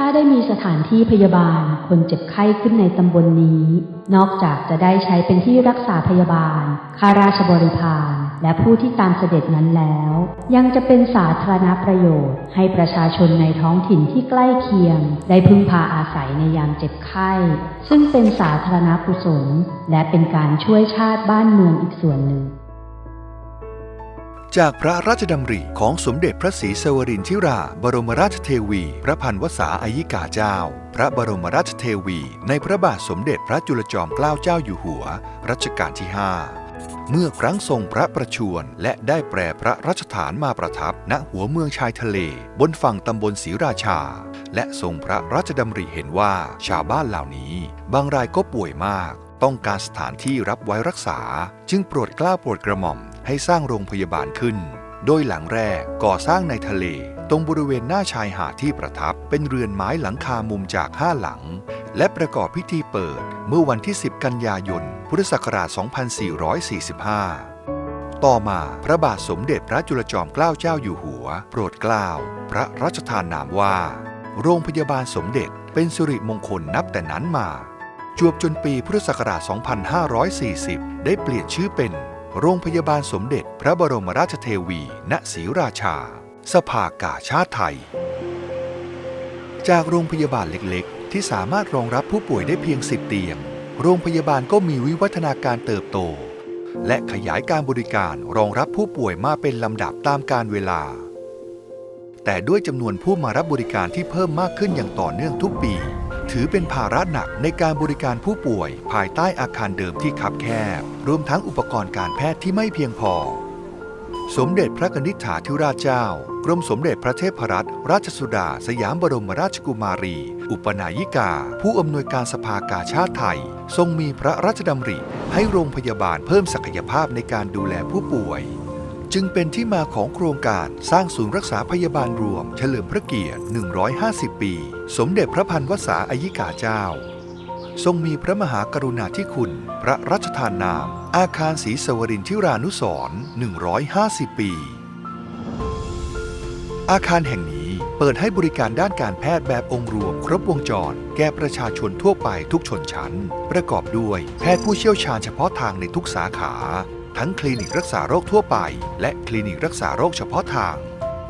ถ้าได้มีสถานที่พยาบาลคนเจ็บไข้ขึ้นในตำบลนนี้ นอกจากจะได้ใช้เป็นที่รักษาพยาบาลข้าราชบริพารและผู้ที่ตามเสด็จนั้นแล้ว ยังจะเป็นสาธารณประโยชน์ ให้ประชาชนในท้องถิ่นที่ใกล้เคียง ได้พึ่งพาอาศัยในยามเจ็บไข้ ซึ่งเป็นสาธารณกุศล และเป็นการช่วยชาติบ้านเมืองอีกส่วนหนึ่ง จากพระราชดำริของสมเด็จพระศรีสวรินทิรา บรมราชเทวี พระพันวษาอายิกาเจ้า พระบรมราชเทวี ในพระบาทสมเด็จพระจุลจอมเกล้าเจ้าอยู่หัว รัชกาลที่ 5 เมื่อครั้งทรงพระประชวรและได้แปรพระราชฐานมาประทับ ณหัวเมืองชายทะเล บนฝั่งตำบลศรีราชา และทรงพระราชดำริเห็นว่าชาวบ้านเหล่านี้ บางรายก็ป่วยมาก ต้องการสถานที่รับไว้รักษา จึงโปรดกล้าโปรดกระหม่อมให้สร้างโรงพยาบาลขึ้น โดยหลังแรกก่อสร้างในทะเล ตรงบริเวณหน้าชายหาดที่ประทับ เป็นเรือนไม้หลังคามุมจากห้าหลัง และประกอบพิธีเปิดเมื่อวันที่ 10 กันยายน พุทธศักราช 2445 ต่อมาพระบาทสมเด็จพระจุลจอมเกล้าเจ้าอยู่หัว โปรดเกล้าพระราชทานนามว่า โรงพยาบาลสมเด็จเป็นสิริมงคลนับแต่นั้นมา จวบจนปีพุทธศักราช 2540 ได้เปลี่ยนชื่อเป็น โรงพยาบาลสมเด็จพระบรมราชเทวี ณ ศรีราชา สภากาชาติไทย จากโรงพยาบาลเล็กๆ ที่สามารถรองรับผู้ป่วยได้เพียง 10 เตียง โรงพยาบาลก็มีวิวัฒนาการเติบโต และขยายการบริการรองรับผู้ป่วยมาเป็นลำดับตามการเวลา แต่ด้วยจำนวนผู้มารับบริการที่เพิ่มมากขึ้นอย่างต่อเนื่องทุกปี ถือเป็นภาระหนักในการบริการผู้ป่วยภายใต้อาคารเดิมที่คับแคบ รวมทั้งอุปกรณ์การแพทย์ที่ไม่เพียงพอ สมเด็จพระกนิษฐาธิราชเจ้า กรมสมเด็จพระเทพรัตนราชสุดา สยามบรมราชกุมารี อุปนายิกา ผู้อำนวยการสภากาชาติไทย ทรงมีพระราชดำริให้โรงพยาบาลเพิ่มศักยภาพในการดูแลผู้ป่วย จึงเป็นที่มาของโครงการสร้างศูนย์รักษาพยาบาลรวม เฉลิมพระเกียรติ 150 ปี สมเด็จพระพันวษาอายิกาเจ้า ทรงมีพระมหากรุณาธิคุณ พระราชทานนาม อาคารศรีสวรินทิรานุสรณ์150 ปี อาคารแห่งนี้เปิดให้บริการด้านการแพทย์แบบองค์รวม ครบวงจร แก่ประชาชนทั่วไปทุกชนชั้น ประกอบด้วยแพทย์ผู้เชี่ยวชาญเฉพาะทางในทุกสาขา ทั้งคลินิกรักษาโรคทั่วไป และคลินิกรักษาโรคเฉพาะทาง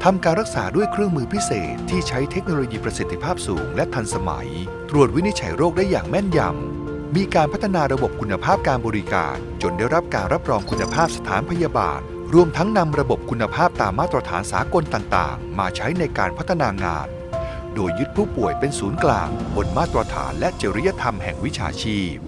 ทำการรักษาด้วยเครื่องมือพิเศษที่ใช้เทคโนโลยีประสิทธิภาพสูงและทันสมัย ตรวจวินิจฉัยโรคได้อย่างแม่นยำ มีการพัฒนาระบบคุณภาพการบริการ จนได้รับการรับรองคุณภาพสถานพยาบาล รวมทั้งนำระบบคุณภาพตามมาตรฐานสากลต่างๆ มาใช้ในการพัฒนางาน โดยยึดผู้ป่วยเป็นศูนย์กลาง บนมาตรฐานและจริยธรรมแห่งวิชาชีพ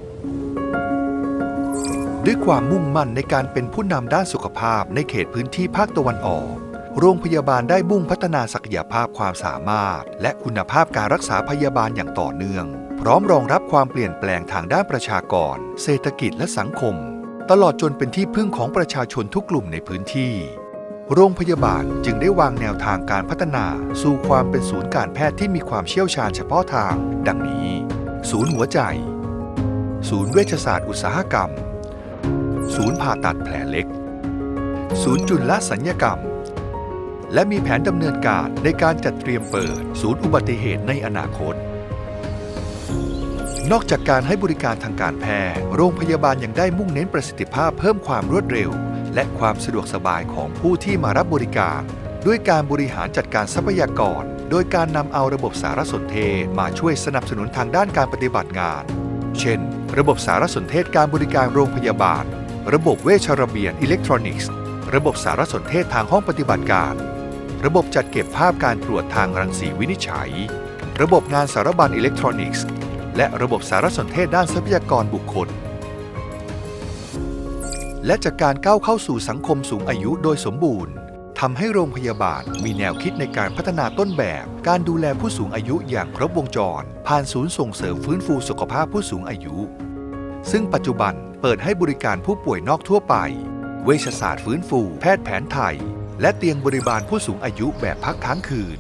ด้วยความมุ่งมั่นในการเป็นผู้นำด้านสุขภาพในเขตพื้นที่ภาคตะวันออก โรงพยาบาลได้มุ่งพัฒนาศักยภาพความสามารถ และคุณภาพการรักษาพยาบาลอย่างต่อเนื่อง พร้อมรองรับความเปลี่ยนแปลงทางด้านประชากร เศรษฐกิจและสังคม ตลอดจนเป็นที่พึ่งของประชาชนทุกกลุ่มในพื้นที่ โรงพยาบาลจึงได้วางแนวทางการพัฒนา สู่ความเป็นศูนย์การแพทย์ที่มีความเชี่ยวชาญเฉพาะทาง ดังนี้ ศูนย์หัวใจ ศูนย์เวชศาสตร์อุตสาหกรรม ศูนย์ผ่าตัดแผลเล็ก ศูนย์จุลสัญญกรรม และมีแผนดำเนินการในการจัดเตรียมเปิด ศูนย์อุบัติเหตุในอนาคต นอกจากการให้บริการทางการแพทย์โรงพยาบาลยังได้มุ่งเน้นประสิทธิภาพเพิ่มความรวดเร็ว และความสะดวกสบายของผู้ที่มารับบริการ ด้วยการบริหารจัดการทรัพยากร โดยการนำเอาระบบสารสนเทศมาช่วยสนับสนุนทางด้านการปฏิบัติงาน เช่น ระบบสารสนเทศการบริการโรงพยาบาล ระบบเวชระเบียนอิเล็กทรอนิกส์ ระบบสารสนเทศทางห้องปฏิบัติการ ระบบจัดเก็บภาพการตรวจทางรังสีวินิจฉัย ระบบงานสารบัญอิเล็กทรอนิกส์ และระบบสารสนเทศด้านทรัพยากรบุคคล และจากการก้าวเข้าสู่สังคมสูงอายุโดยสมบูรณ์ทำให้โรงพยาบาลมีแนวคิดในการพัฒนาต้นแบบ การดูแลผู้สูงอายุอย่างครบวงจร ผ่านศูนย์ส่งเสริมฟื้นฟูสุขภาพผู้สูงอายุ ซึ่งปัจจุบันเปิดให้บริการผู้ป่วยนอกทั่วไป เวชศาสตร์ฟื้นฟู แพทย์แผนไทย และเตียงบริบาลผู้สูงอายุแบบพักค้างคืน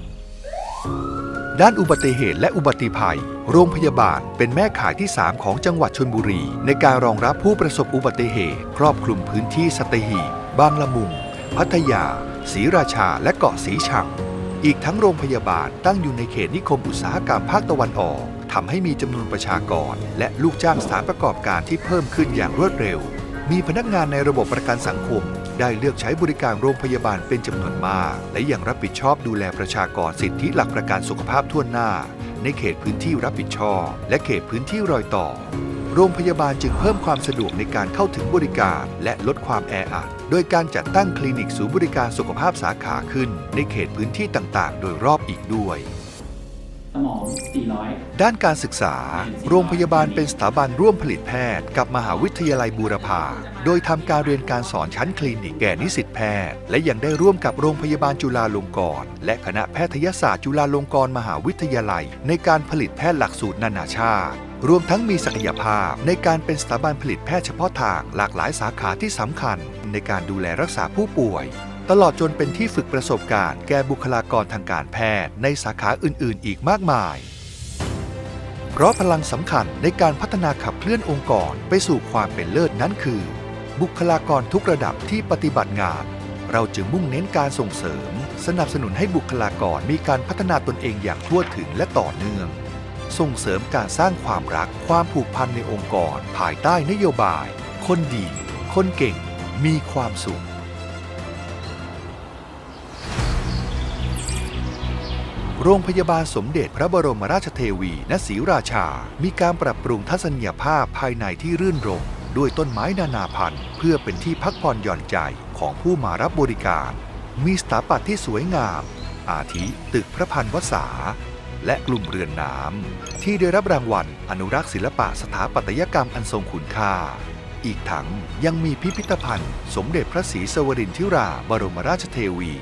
ด้านอุบัติเหตุและอุบัติภัย โรงพยาบาลเป็นแม่ข่ายที่ 3 ของจังหวัดชนบุรี ในการรองรับผู้ประสบอุบัติเหตุ ครอบคลุมพื้นที่สัตหีบบางละมุง พัทยาศรีราชา และเกาะสีชัง อีกทั้งโรงพยาบาลตั้งอยู่ในเขตนิคมอุตสาหกรรมภาคตะวันออก ทำให้มีจำนวนประชากร และลูกจ้างสถานประกอบการที่เพิ่มขึ้นอย่างรวดเร็ว มีพนักงานในระบบประกันสังคม ได้เลือกใช้บริการโรงพยาบาลเป็นจำนวนมาก และยังรับผิดชอบดูแลประชากรสิทธิหลักประกันสุขภาพทั่วหน้า ในเขตพื้นที่รับผิดชอบ และเขตพื้นที่รอยต่อ โรงพยาบาลจึงเพิ่มความสะดวกในการเข้าถึงบริการ และลดความแออัดโดยการจัดตั้งคลินิกศูนย์บริการสุขภาพสาขาขึ้น ในเขตพื้นที่ต่างๆ โดยรอบอีกด้วย มอง 400 ด้านการศึกษา โรงพยาบาลเป็นสถาบันร่วมผลิตแพทย์ กับมหาวิทยาลัยบูรพา โดยทำการเรียนการสอนชั้นคลินิกแก่นิสิตแพทย์ และยังได้ร่วมกับโรงพยาบาลจุฬาลงกรณ์และคณะแพทยศาสตร์จุฬาลงกรณ์มหาวิทยาลัย ในการผลิตแพทย์หลักสูตรนานาชาติ รวมทั้งมีศักยภาพในการเป็นสถาบันผลิตแพทย์เฉพาะทางหลากหลายสาขาที่สำคัญ ในการดูแลรักษาผู้ป่วย ตลอดจนเป็นที่ฝึกประสบการณ์แก่บุคลากรทางการแพทย์ในสาขาอื่น ๆ อีกมากมาย เพราะพลังสำคัญในการพัฒนาขับเคลื่อนองค์กรไปสู่ความเป็นเลิศนั้นคือ บุคลากรทุกระดับที่ปฏิบัติงาน เราจึงมุ่งเน้นการส่งเสริม สนับสนุนให้บุคลากรมีการพัฒนาตนเองอย่างทั่วถึงและต่อเนื่อง ส่งเสริมการสร้างความรักความผูกพันในองค์กร ภายใต้นโยบาย คนดี คนเก่ง มีความสุข โรงพยาบาลสมเด็จพระบรมราชเทวีณศรีราชา มีการปรับปรุงทัศนียภาพภายในที่รื่นรมด้วยต้นไม้นานาพันธุ์เพื่อเป็นที่พักผ่อนหย่อนใจของผู้มารับบริการ มีสถาปัตย์ที่สวยงาม อาทิตึกพระพันวษา และกลุ่มเรือนน้ำที่ได้รับรางวัลอนุรักษ์ศิลปะสถาปัตยกรรมอันทรงคุณค่า อีกทั้งยังมีพิพิธภัณฑ์ สมเด็จพระศรีสวรินทิราบรมราชเทวี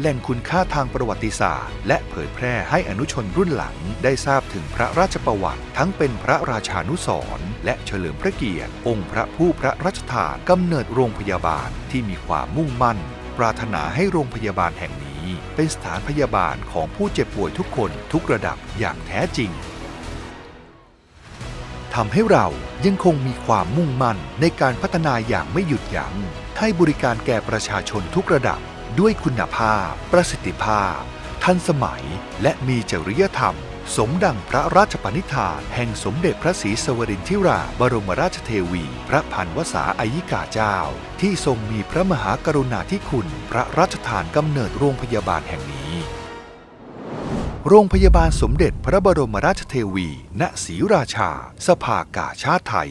แหล่งคุณค่าทางประวัติศาสตร์ และเผยแพร่ให้อนุชนรุ่นหลังได้ทราบถึงพระราชประวัติ ทั้งเป็นพระราชานุสรณ์และเฉลิมพระเกียรติ องค์พระผู้พระราชทานกำเนิดโรงพยาบาลที่มีความมุ่งมั่น ปรารถนาให้โรงพยาบาลแห่งนี้ เป็นสถานพยาบาลของผู้เจ็บป่วยทุกคนทุกระดับอย่างแท้จริงทำให้เรายังคงมีความมุ่งมั่นในการพัฒนาอย่างไม่หยุดยัง้งให้บริการแก่ประชาชนทุกระดับ ด้วยคุณภาพ ประสิทธิภาพ ทันสมัย และมีจริยธรรม สมดังพระราชปณิธานแห่งสมเด็จพระศรีสวรินทิราบรมราชเทวี พระพันวษาอายิกาเจ้า ที่ทรงมีพระมหากรุณาธิคุณ พระราชทานกำเนิดโรงพยาบาลแห่งนี้โรงพยาบาลสมเด็จพระบรมราชเทวี ณศรีราชา สภากาชาติไทย